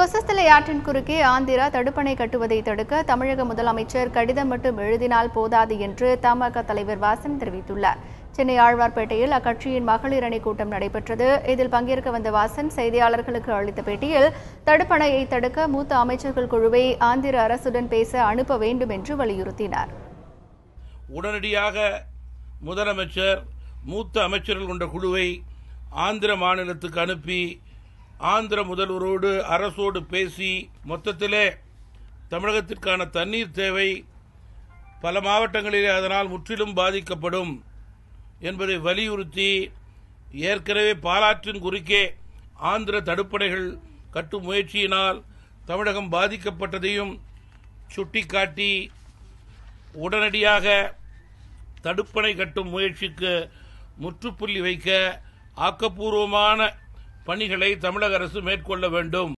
கொசஸ்தலை ஆற்றின் குறுக்கே ஆந்திரா தடுப்பணை கட்டுவதை தடுக்க தமிழக முதலமைச்சர் கடிதம் மட்டும் எழுதினால் போதாது என்று தமாக தலைவர் வாசன் தெரிவித்துள்ளார். சென்னை ஆழ்வார்பேட்டையில் அக்கட்சியின் மகளிர் அணி கூட்டம் நடைபெற்றது. இதில் பங்கேற்க வந்த வாசன் செய்தியாளர்களுக்கு அளித்த பேட்டியில் தடுப்பணையை தடுக்க மூத்த அமைச்சர்கள் குழுவை ஆந்திர அரசுடன் பேச அனுப்ப வேண்டும் என்று வலியுறுத்தினார். உடனடியாக முதலமைச்சர் மூத்த அமைச்சர்கள் கொண்ட குழுவை ஆந்திர மாநிலத்துக்கு அனுப்பி ஆந்திர முதல்வரோடு அரசோடு பேசி மொத்தத்திலே தமிழகத்திற்கான தண்ணீர் தேவை பல மாவட்டங்களிலே அதனால் முற்றிலும் பாதிக்கப்படும் என்பதை வலியுறுத்தி ஏற்கனவே பாலாற்றின் குறுக்கே ஆந்திர தடுப்பணைகள் கட்டும் முயற்சியினால் தமிழகம் பாதிக்கப்பட்டதையும் சுட்டிக்காட்டி உடனடியாக தடுப்பணை கட்டும் முயற்சிக்கு முற்றுப்புள்ளி வைக்க ஆக்கப்பூர்வமான பணிகளை தமிழக அரசு மேற்கொள்ள வேண்டும்.